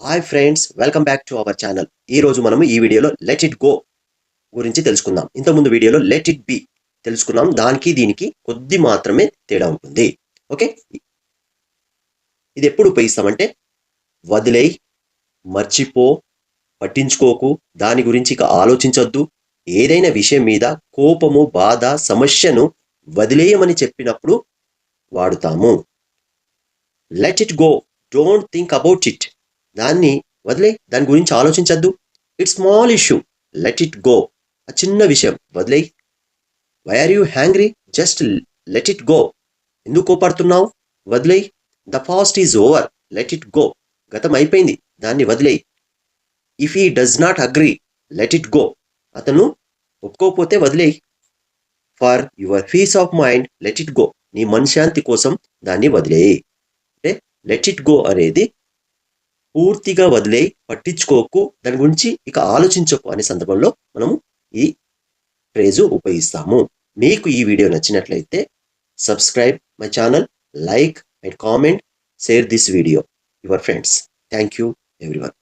Hi friends welcome back to our channel ఈ రోజు మనము ఈ వీడియోలో లెట్ ఇట్ గో గురించి తెలుసుకుందాం. ఇంతకుముందు వీడియోలో లెట్ ఇట్ బి తెలుసుకున్నాం. దానికి దీనికి కొద్ది మాత్రమే తేడా ఉంటుంది. ఓకే? ఇది ఎప్పుడు ఉపయోగిస్తామంటే వదిలేయి మర్చిపో పట్టించుకోకు దాని గురించి ఇక ఆలోచించొద్దు. ఏదైనా విషయం మీద కోపము బాధ సమస్యను వదిలేయమని చెప్పినప్పుడు వాడుతాము. Let it go don't think about it దాన్ని వదిలే దాని గురించి ఆలోచించద్దు. It's small issue let it go ఆ చిన్న విషయం. వదిలే. Why are you hangry just let it go ఎందుకు కోపడుతున్నావు? వదిలేయ్ the past is over let it go గతం అయిపోయింది. దాన్ని వదిలేయి if he does not agree let it go అతను ఒప్పుకోకపోతే వదిలేయి for your peace of mind let it go నీ మనశ్శాంతి కోసం దాన్ని వదిలేయి అంటే లెట్ ఇట్ గో అనేది పూర్తిగా వదిలే పట్టించుకోకు. దాని గురించి ఇక ఆలోచించకు అనే సందర్భంలో మనము ఈ ఫ్రేజు ఉపయోగిస్తాము. మీకు ఈ వీడియో నచ్చినట్లయితే subscribe my channel like and comment share this video your friends thank you everyone